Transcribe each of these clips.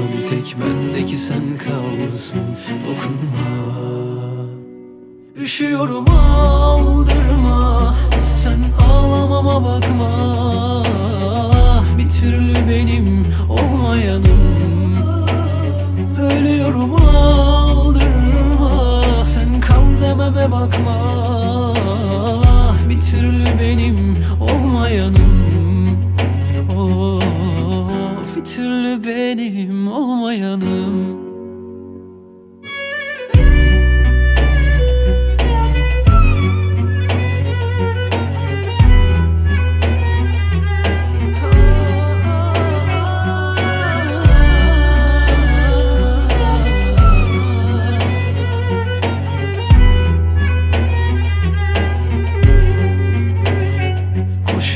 Bir tek bendeki sen kalsın dokunma Üşüyorum aldırma. Sen ağlamama bakma. Bir türlü benim olmayanım. Ölüyorum aldırma. Sen kal dememe bakma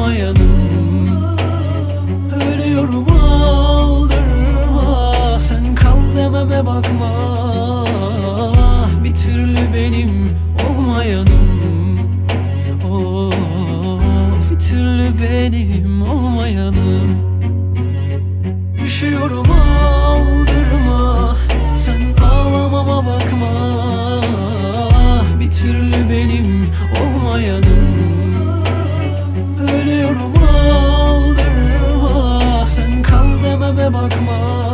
olmayanım Ölüyorum aldırma. Sen kal dememe bakma. Bir türlü benim olmayanım. Of bir türlü benim olmayanım. Üşüyorum aldırma. Sen ağlamama bakma. Bir türlü benim olmayanım Oh.